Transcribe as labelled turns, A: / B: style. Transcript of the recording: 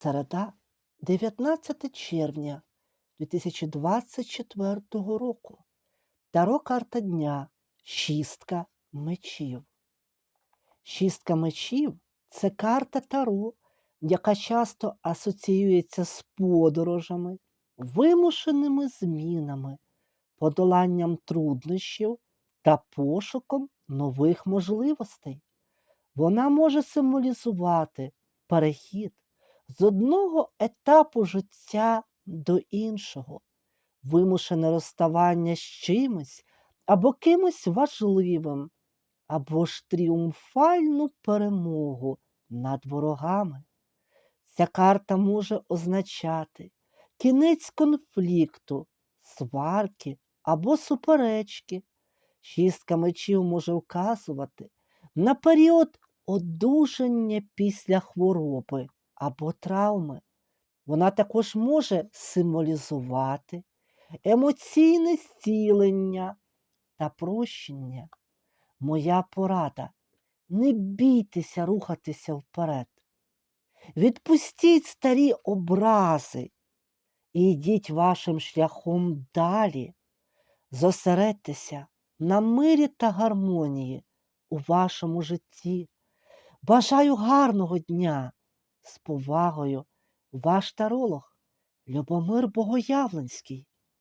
A: Середа, 19 червня 2024 року. Таро карта дня. Шістка мечів. Шістка мечів це карта Таро, яка часто асоціюється з подорожами, вимушеними змінами, подоланням труднощів та пошуком нових можливостей. Вона може символізувати перехід з одного етапу життя до іншого, вимушене розставання з чимось або кимось важливим, або ж тріумфальну перемогу над ворогами. Ця карта може означати кінець конфлікту, сварки або суперечки. Шістка мечів може вказувати на період одужання після хвороби або травми. Вона також може символізувати емоційне зцілення та прощення. Моя порада не бійтеся рухатися вперед. Відпустіть старі образи і йдіть вашим шляхом далі. Зосередьтеся на мирі та гармонії у вашому житті. Бажаю гарного дня! З повагою, ваш таролог Любомир Богоявленський.